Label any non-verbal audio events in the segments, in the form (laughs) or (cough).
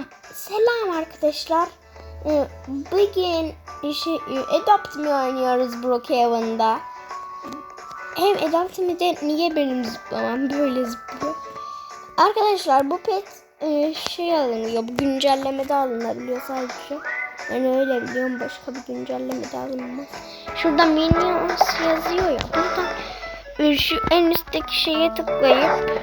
Selam. Selam arkadaşlar. Ee, Bugün şey, Adopt Me oynuyoruz Brookhaven'da. Hem Adopt Me'de niye benim zıplamam böyle zıplıyor. Arkadaşlar bu pet e, şey alınıyor. Bu güncellemede alınabiliyor sadece. Ben öyle biliyorum. Başka bir güncellemede alınmaz. Şurada Minions yazıyor ya. Buradan e, şu en üstteki şeye tıklayıp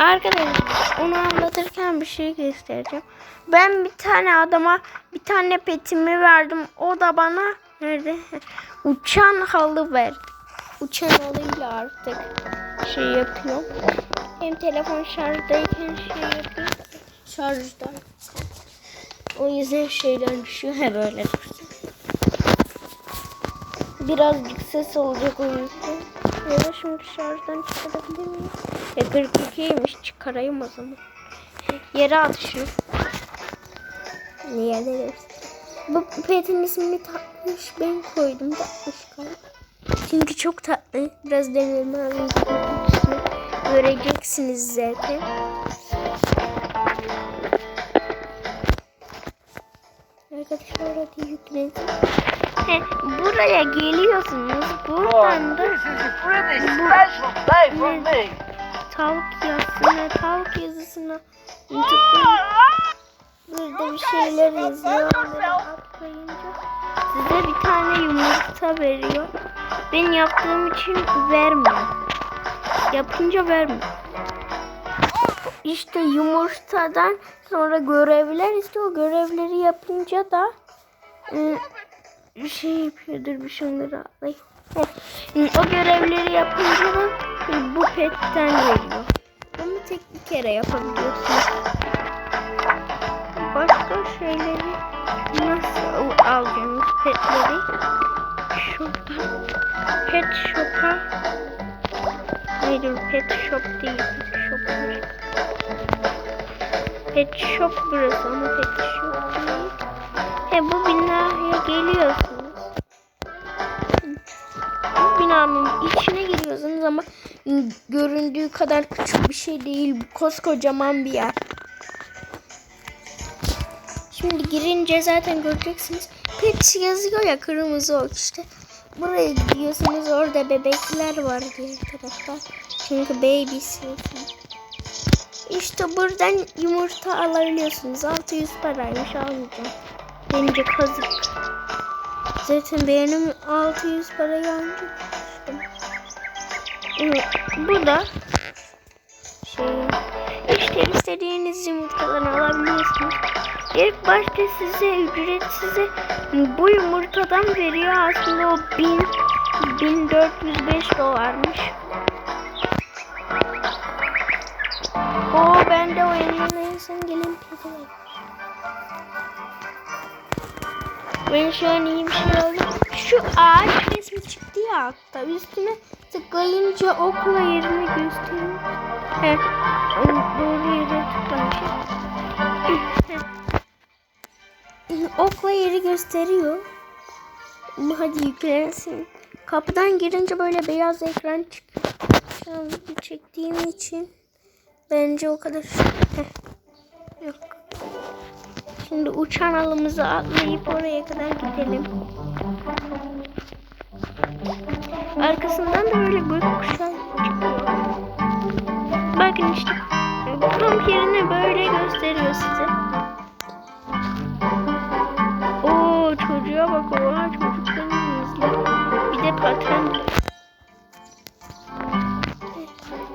Arkadaşlar onu anlatırken bir şey göstereceğim. Ben bir tane adama bir tane petimi verdim. O da bana nerede? (laughs) Uçan halı verdi. Uçan halıyla artık şey yapıyor. Hem telefon şarjdayken şey yapıyor. Şarjda. O yüzden şeyler düşüyor. He böyle dursun. Birazcık ses olacak o yüzden. Ya şimdi şarjdan çıkarabilir miyim? E 42'ymiş çıkarayım o zaman. Yere at şunu. Niye de Bu petin ismini tatmış ben koydum tatmış galiba. Çünkü çok tatlı. Biraz abi. Göreceksiniz zaten. Arkadaşlar hadi yükledim. He, buraya geliyorsunuz. Buradan da me. tavuk yazısına, tavuk yazısına tıklayıp burada bir şeyler atlayınca size bir tane yumurta veriyor. Ben yaptığım için vermiyor. Yapınca vermiyor. İşte yumurtadan sonra görevler işte o görevleri yapınca da ıı, bir şey yapıyordur bir atlayayım. Heh. O görevleri yapınca da bu petten veriyor. Tek bir kere yapabiliyorsunuz. Başka şeyleri nasıl alacaksınız petleri? Şuradan pet shop'a Hayır pet shop değil pet shop. Pet shop burası ama pet shop değil. He bu binaya geliyorsunuz. Bu binanın içine giriyorsunuz ama göründüğü kadar küçük bir şey değil. Koskocaman bir yer. Şimdi girince zaten göreceksiniz. Pet yazıyor ya kırmızı ok işte. Buraya gidiyorsunuz orada bebekler var diğer tarafta. Çünkü babysi. İşte buradan yumurta alabiliyorsunuz. 600 paraymış almayacağım. Bence kazık. Zaten benim 600 parayı almıştım. Bu da şey işte istediğiniz yumurtadan alabiliyorsunuz. İlk başta size ücret size bu yumurtadan veriyor. Aslında o 1000 1405 dolarmış. O ben de o sen gelin pideler. Ben şu an iyi bir şey aldım. Şu ağaç resmi çıktı ya altta. Üstüne tıklayınca okla yerini gösteriyor. He. Doğru yere tıklamışım. (laughs) Okla yeri gösteriyor. Hadi yüklensin. Kapıdan girince böyle beyaz ekran çıkıyor. Şu çektiğim için bence o kadar Heh. yok. Şimdi uçan alımızı atlayıp oraya kadar gidelim. Arkasından da böyle gökkuşağı çıkıyor. Bakın işte kamp yerini böyle gösteriyor size. Oo çocuğa bak oha çocukların hızlı. Bir de paten.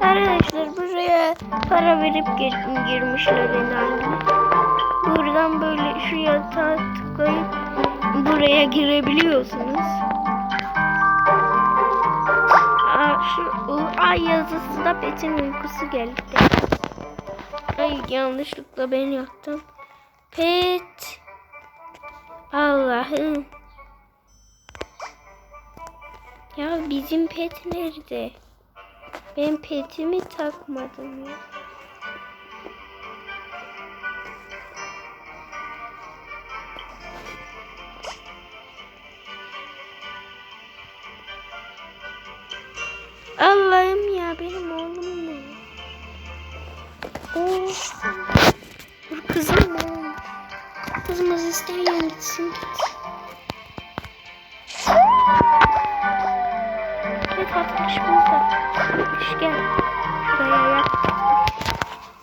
Arkadaşlar buraya para verip gir- girmişler herhalde. Buradan böyle şu yatağa tıklayıp buraya girebiliyorsunuz. Şu ı- ay yazısı da Pet'in uykusu geldi. Ay yanlışlıkla ben yattım. Pet. Allah'ım. Ya bizim pet nerede? Ben petimi takmadım ya. Allah'ım ya benim oğlum ne? Olsun. Dur kızım ne olmuş? Kızımız isteyen gitsin git. Ne tatlış burada. Tatlış gel. Şuraya yap.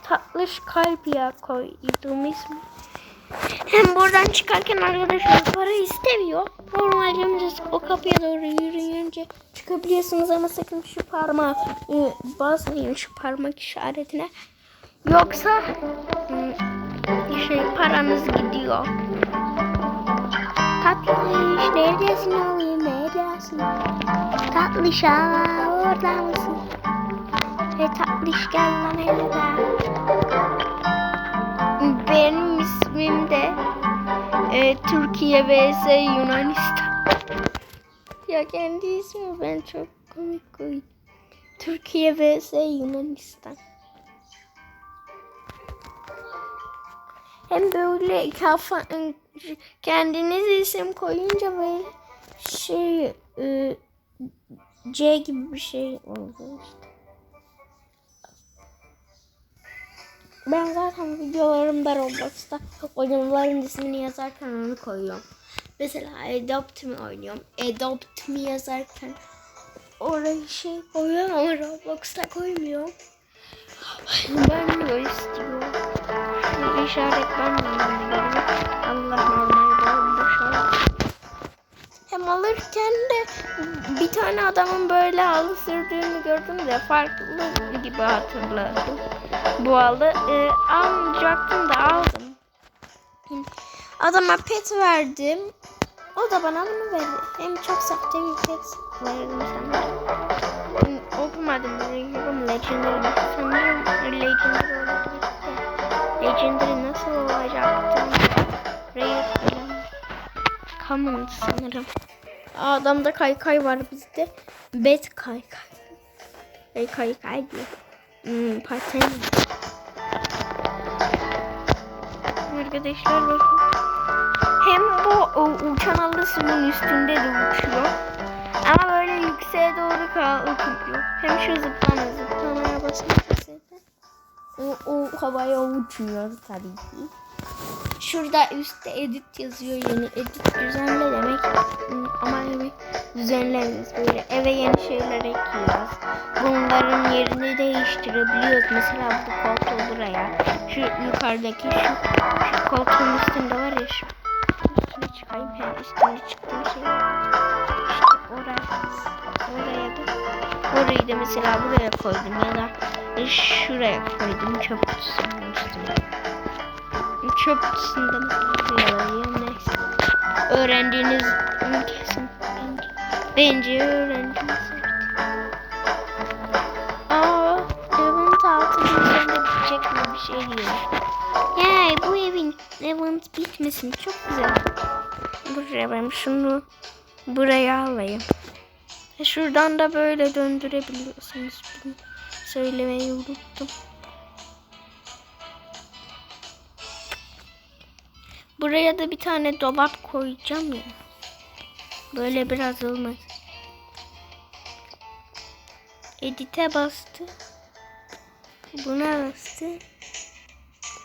Tatlış kalp ya koyduğum ismi. Hem buradan çıkarken arkadaşlar para istemiyor. Normalde o kapıya doğru yürüyünce çıkabiliyorsunuz ama sakın şu parmağı e, basmayın şu parmak işaretine. Yoksa hmm, şey paranız gidiyor. Tatlış neredesin oğlum neredesin? Tatlış aa orada mısın? Hey tatlış gel lan hele Benim ismim de e, Türkiye vs Yunanistan. ya kendi ismi ben çok komik koydum. Türkiye vs Yunanistan. Hem böyle kafa kendiniz isim koyunca böyle şey e, C gibi bir şey oldu işte. Ben zaten videolarımda Roblox'ta oyunların ismini yazarken onu koyuyorum. Mesela Adopt Me oynuyorum. Adopt Me yazarken oraya şey koyuyorum ama Roblox'ta koymuyorum. Ben böyle istiyorum. Şu işaret ben de Allah Hem alırken de bir tane adamın böyle halı sürdüğünü gördüm de farklı gibi hatırladım. Bu halı e, almayacaktım da aldım. Adama pet verdim. O da bana bunu verdi. Hem çok sahte bir pet verdim sana. Okumadım. Biliyorum Legendary. Sanırım Legendary olabilir. Legendary nasıl olacaktı? Rare falan. Common sanırım. Adamda kaykay var bizde. Bet kaykay. Ve kaykay diyor. Hmm, paten. Arkadaşlar bakın. Hem bu o, uçan alısının üstünde de uçuyor. Ama böyle yükseğe doğru kalkıyor. Hem şu zıplama zıplamaya basınca o, o havaya uçuyor tabii ki. Şurada üstte edit yazıyor yeni edit düzenle demek ama evi düzenleriz böyle eve yeni şeyler ekliyoruz. Bunların yerini değiştirebiliyoruz. Mesela bu koltuğu buraya. Şu yukarıdaki şu, şu koltuğun üstünde var ya şu. Üstüne çıkayım. Hem üstünde çıktığım şey. İşte oraya. Oraya da. Orayı da mesela buraya koydum ya da şuraya koydum çöp kutusunun üstüne. Çöp kutusunda neyse. Öğrendiğiniz kesin bence. Öğrendiniz. Aa, evin altı üzerinde bitecek mi bir şey diyor. Yay bu evin evin bitmesin çok güzel. Buraya ben şunu buraya alayım. E şuradan da böyle döndürebiliyorsunuz. Bunu söylemeyi unuttum. Buraya da bir tane dolap koyacağım ya. Böyle biraz olmaz. Edit'e bastı. Buna bastı.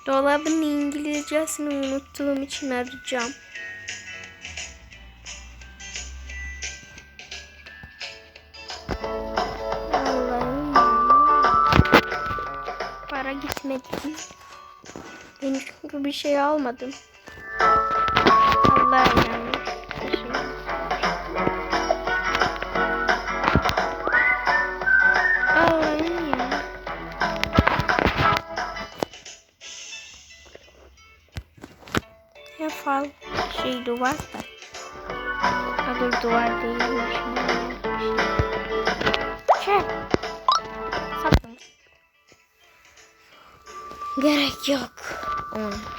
Dolabın İngilizcesini unuttuğum için arayacağım. Allah'ım. Para gitmedi. Ben çünkü bir şey almadım. Allah yani. Ya. Fal şey duvar da. Dur duvar değilmiş. Şey. Sapın. Gerek yok. Ona.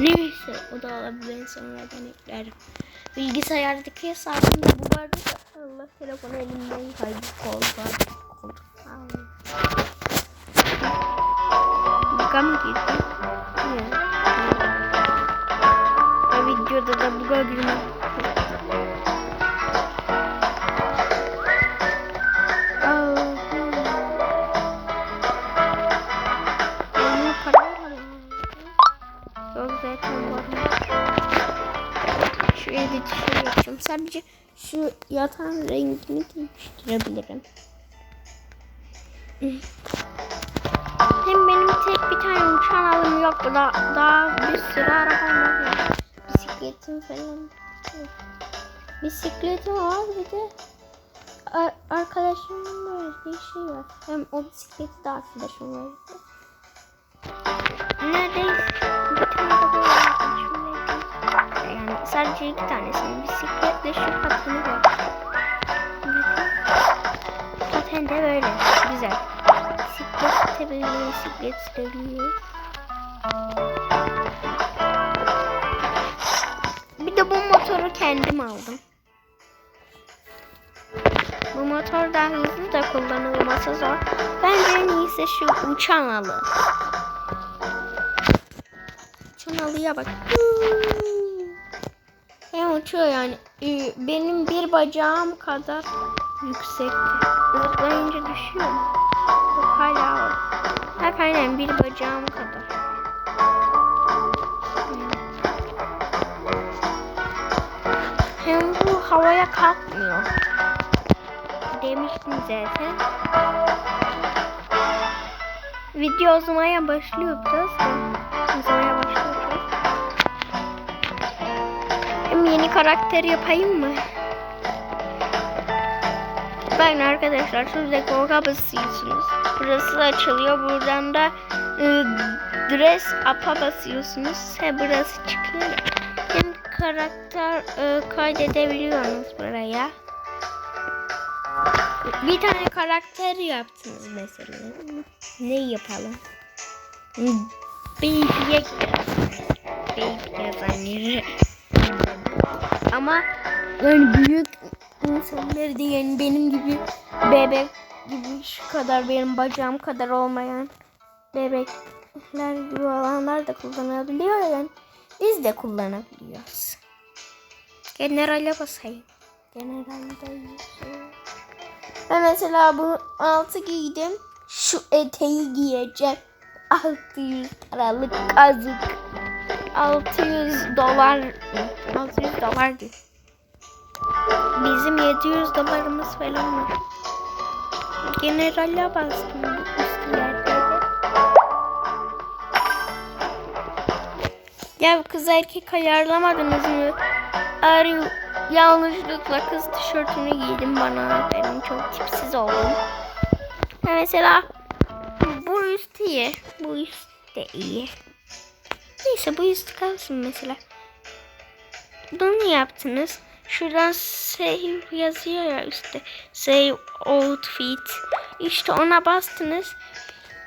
Neyse o da olabilir sonradan eklerim. Bilgisayardaki hesabımda bu vardı da Allah telefonu elimden kaydı kolda. Buga mı girdi? O videoda da buga girmek. Sadece şu yatağın rengini değiştirebilirim. Hem benim tek bir tane uçan alım yok. Daha, daha bir sürü arabam var. Bisikletim falan. Bisikletim var bir de ar- arkadaşımın verdiği şey var. Hem o bisikleti de arkadaşım verdi. Neredeyse bir tane de. Yani sadece iki tanesini. Bisikletle şu pateni var. Paten de böyle. Güzel. Bisiklet de böyle bisiklet sürüyor. Bir de bu motoru kendim aldım. Bu motor daha hızlı da kullanılması zor. Bence en iyisi şu uçan alı. Uçan alıya bak. Hem uçuyor yani. Ee, Benim bir bacağım kadar yüksekti. Zıplayınca düşüyor mu? Hala var. Hep aynen bir bacağım kadar. Hem bu havaya kalkmıyor. Demiştim zaten. Video uzamaya başlıyor biraz da. Uzamaya Hem yeni karakter yapayım mı? Bakın arkadaşlar şurada korka basıyorsunuz. Burası açılıyor. Buradan da e, dress up'a basıyorsunuz. He burası çıkıyor. Hem karakter e, kaydedebiliyorsunuz buraya. Bir tane karakter yaptınız mesela. Ne yapalım? Baby'ye Baby yazan. Ama yani büyük insanlar değil yani benim gibi bebek gibi şu kadar benim bacağım kadar olmayan bebekler gibi olanlar da kullanabiliyor yani biz de kullanabiliyoruz. Generale basayım. Generalde Ben mesela bu altı giydim. Şu eteği giyeceğim. 600 liralık kazık. 600 dolar 600 dolar. Bizim 700 dolarımız falan var. Generale bastım bu üstülerde de. Ya kız erkek ayarlamadınız mı? Arı yanlışlıkla kız tişörtünü giydim bana. Benim çok tipsiz oldum. Ha, mesela bu üst iyi. Bu üst de iyi. Neyse bu üst kalsın mesela. Bunu yaptınız. Şuradan save yazıyor ya üstte. Save outfit. İşte ona bastınız.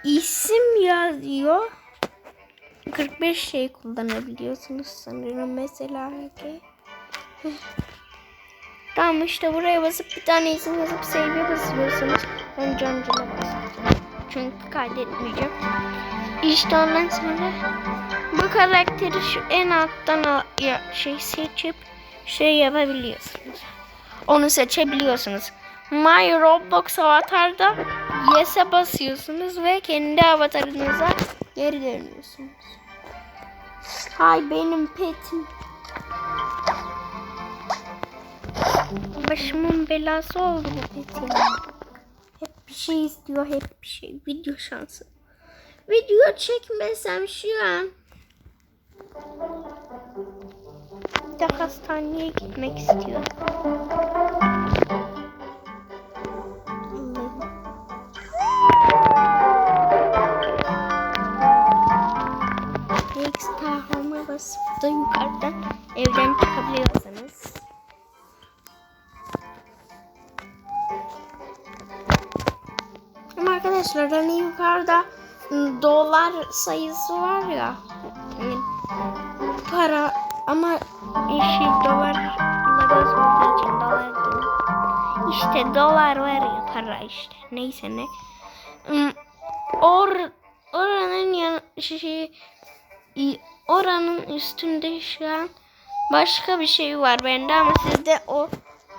İsim yazıyor. 45 şey kullanabiliyorsunuz sanırım mesela ki. (laughs) Tamam işte buraya basıp bir tane isim yazıp save'e basıyorsunuz. Ben John'a basacağım. Çünkü kaydetmeyeceğim. İşte ondan sonra bu karakteri şu en alttan al, ya, şey seçip şey yapabiliyorsunuz. Onu seçebiliyorsunuz. My Roblox avatarda Yes'e basıyorsunuz ve kendi avatarınıza geri dönüyorsunuz. Hay benim petim. Başımın belası oldu bu petim. Hep bir şey istiyor, hep bir şey. Video şansı. Video çekmesem şu an. Bir de hastaneye gitmek istiyorum. Extra basıp da yukarıdan evden çıkabiliyorsanız. Ama arkadaşlar hani yukarıda dolar sayısı var ya. hani para ama işi dolarla bozmadığı için dolar değil. İşte dolar var ya para işte. Neyse ne. Im, Or, oranın yan, şey, i- oranın üstünde şu an başka bir şey var bende ama sizde o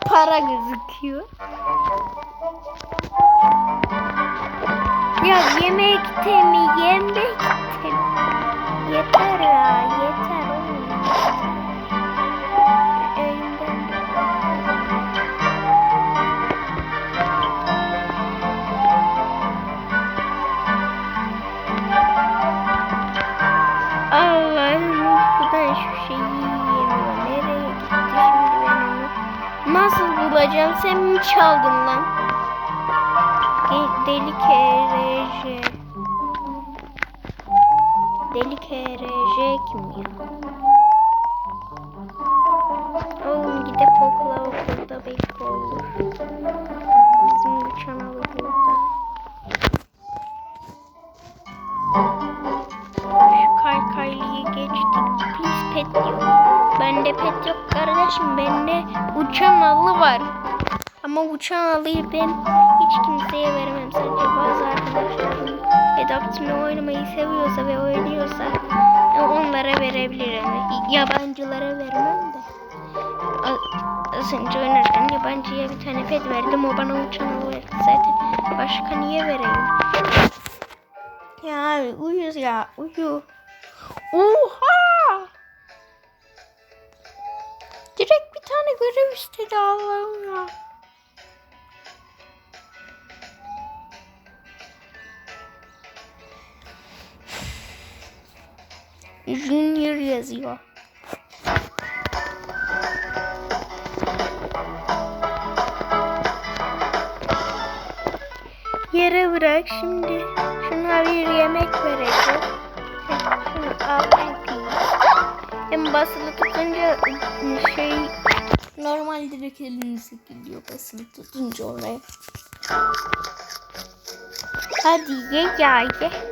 para gözüküyor. Ya yemekte mi yemekte mi? Ye- Yeter ya yeter oğlum. Allah'ım buradan şu şeyi yiyemiyor. Nereye gitti şimdi ben onu? Nasıl bulacağım? Sen mi çaldın kereje. Deli kereje kim ya? Oğlum gidip okula okulda belki olur. Bizim uçan burada. Şu kaykaylıyı geçtik. Please pet diyor. Bende pet yok kardeşim. Bende uçan alı var. Ama uçan alıyı ben hiç kimseye veremem. Sadece bazı arkadaşlarım Adaptime oynamayı seviyorsa ve oynuyorsa e, onlara verebilirim. Yabancılara vermem de. Az önce oynarken yabancıya bir tane pet verdim. O bana uçan alı verdi zaten. Başka niye vereyim? Ya uyuz ya uyu. Oha! Direkt bir tane görev istedi Allah'ım ya. Junior yazıyor. Yere bırak şimdi. Şuna bir yemek vereceğim. Şunu al bakayım. Hem basılı tutunca şey normal direkt elinize gidiyor basılı tutunca oraya. Hadi ye ya ye.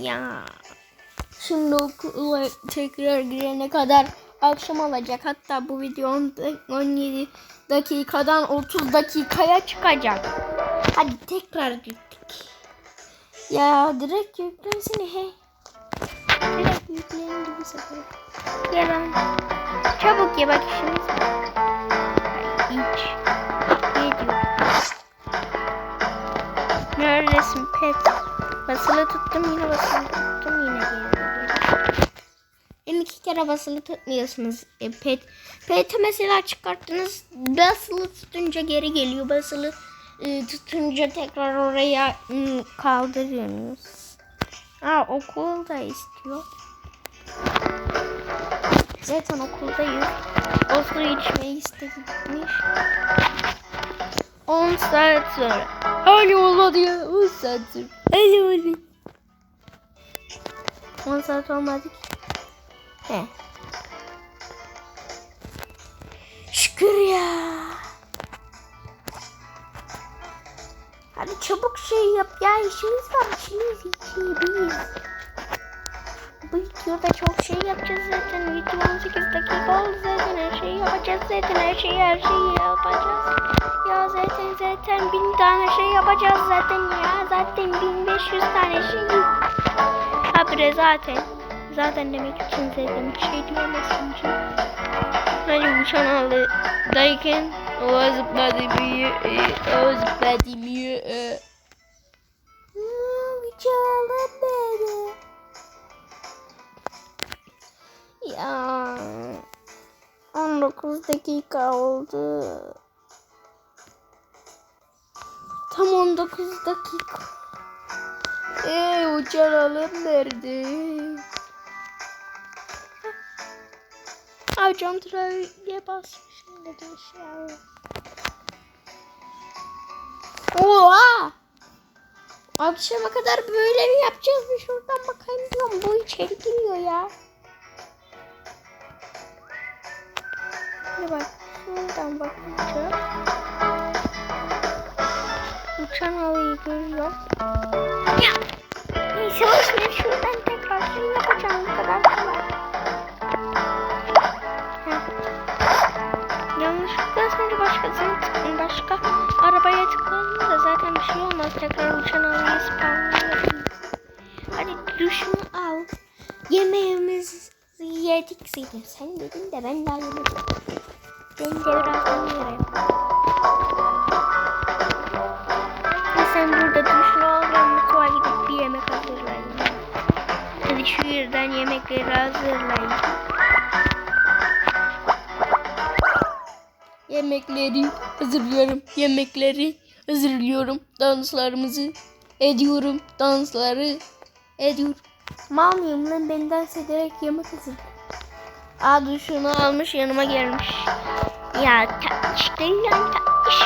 Ya? Şimdi okula tekrar girene kadar akşam olacak. Hatta bu video 10 da- 17 dakikadan 30 dakikaya çıkacak. Hadi tekrar gittik. Ya direkt yüklensene hey. Direkt yüklendi bu sefer. Ye lan. Çabuk ye bak işimiz var. İç. Neredesin pet? Basılı tuttum yine basılı tuttum yine geri. En iki kere basılı tutmuyorsunuz e, pet. Pet'i mesela çıkarttınız basılı tutunca geri geliyor. Basılı e, tutunca tekrar oraya mm, kaldırıyorsunuz. Aa okul da istiyor. Zaten okuldayız. O su içmeyi istemiş. 10 saat sonra. Hadi olmadı ya. 10 saat sonra. Hadi hadi. 10 saat olmadı ki. He. Şükür ya. Hadi çabuk şey yap ya işimiz var işimiz işimiz. Bu videoda çok şey yapacağız zaten. Video 18 dakika oldu zaten. Her şeyi yapacağız zaten. Her şeyi her şeyi yapacağız. Ya zaten zaten bin tane şey yapacağız zaten ya. Zaten 1500 tane şey. Habire zaten. Zaten demek için zaten bir şey diyemezsin ki. Hani uçan alı dayken o zıpladı büyü. O zıpladı büyü. 19 dakika oldu. Tam 19 dakika. Eee uçan nerede? Ay cam trafiğe basmışım da aşağı. Oha! Akşama kadar böyle mi yapacağız? Bir şuradan bakayım diyorum. Bu içeri giriyor ya. Hadi bak. Şuradan bakacağız. Uçan halıyı görüyor. Ya. Neyse boş ver. Şuradan tekrar şey yapacağım. Bu kadar kolay. Yanlışlıkla sonra başkasını tıklayın. Başka arabaya tıklayın da zaten bir şey olmaz. Tekrar uçan halıyı spawnlayabiliriz. Hadi duşunu al. Yemeğimizi yedik zaten. Sen dedin de ben daha yemedim. isteyince birazdan yerim. Ve sen burada duşunu al ben mutfağa gidip bir yemek hazırlayayım. Hadi şu yerden yemekleri hazırlayayım. Yemekleri hazırlıyorum. Yemekleri hazırlıyorum. Danslarımızı ediyorum. Dansları ediyorum. Mal mıyım lan ben dans ederek yemek hazır. Aa duşunu almış yanıma gelmiş. Ya tatlış değil lan tatlış.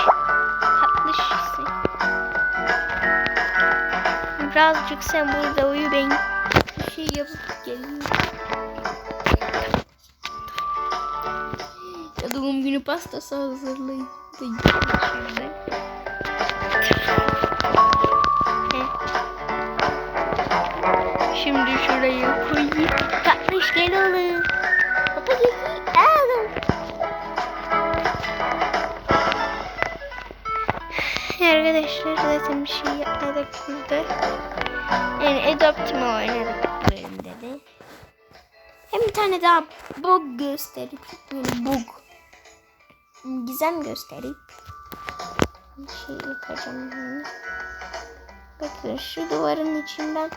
Tatlışsın. Birazcık sen burada uyu ben bir şey yapıp geleyim. Ya doğum günü pastası hazırlayayım. Şimdi şuraya koyayım. Tatlış gel oğlum. Arkadaşlar zaten bir şey yapmadık burada. Yani Adopt mi oynadık bu bölümde de. Hem bir tane daha bug gösterip böyle bug. Gizem gösterip bir şey yapacağım. yani. Bakın şu duvarın içinden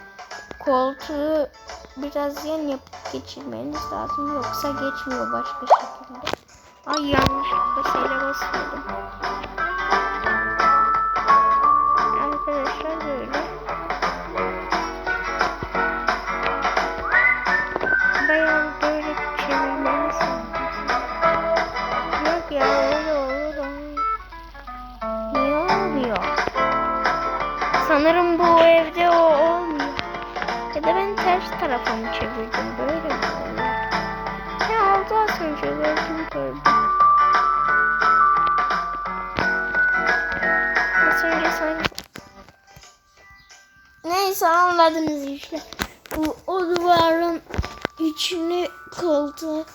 koltuğu biraz yan yapıp geçirmeniz lazım. Yoksa geçmiyor başka şekilde. Ay yanlışlıkla şeyle basıyordum. Sanırım bu evde o olmuyor. Ya da ben ters tarafa mı çevirdim? Böyle mi oluyor? Ya oldu az önce gördüm gördüm. Az önce sanki... Neyse anladınız işte. Bu o duvarın içine koltuğu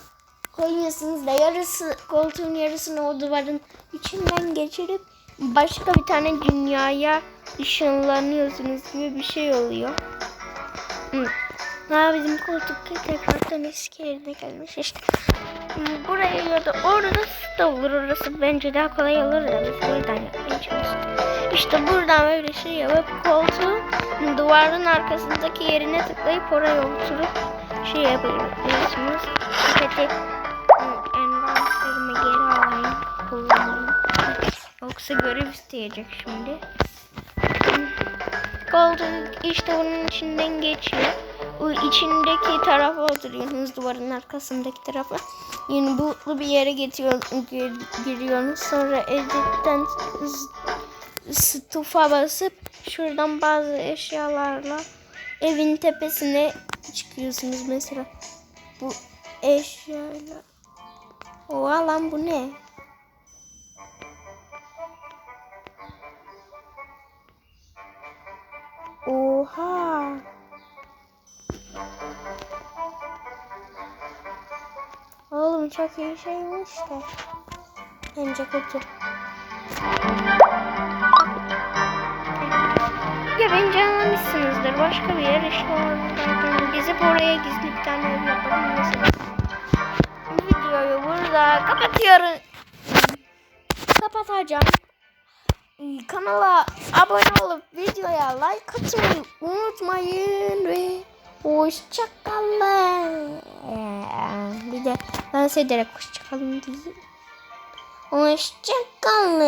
koyuyorsunuz da yarısı koltuğun yarısını o duvarın içinden geçirip başka bir tane dünyaya ışınlanıyorsunuz gibi bir şey oluyor. Hı. Ha bizim koltuk tekrardan eski yerine gelmiş işte. Buraya ya da orada da olur orası bence daha kolay olur da biz buradan yapmaya. İşte buradan böyle şey yapıp koltuğun duvarın arkasındaki yerine tıklayıp oraya oturup şey yapabiliyorsunuz. Peki envanterimi geri alayım kullanayım. Yoksa görev isteyecek şimdi. Koltuk işte bunun içinden geçiyor. Bu içindeki tarafa oturuyorsunuz duvarın arkasındaki tarafa. Yani bulutlu bir yere getiriyor, gir- giriyorsunuz. Sonra editten stufa basıp şuradan bazı eşyalarla evin tepesine çıkıyorsunuz mesela. Bu eşyalar. Oha lan bu ne? Oha. Oğlum çok iyi şeymiş de. Bence kötü. Ya bence anlamışsınızdır. Başka bir yer işte oradan gezip oraya gizli bir tane ev yapalım mesela. Videoyu burada kapatıyorum. Kapatacağım. Kanala abone olup videoya like atmayı unutmayın ve hoşçakalın. Bir de dans ederek hoşçakalın diyeyim. Hoşçakalın.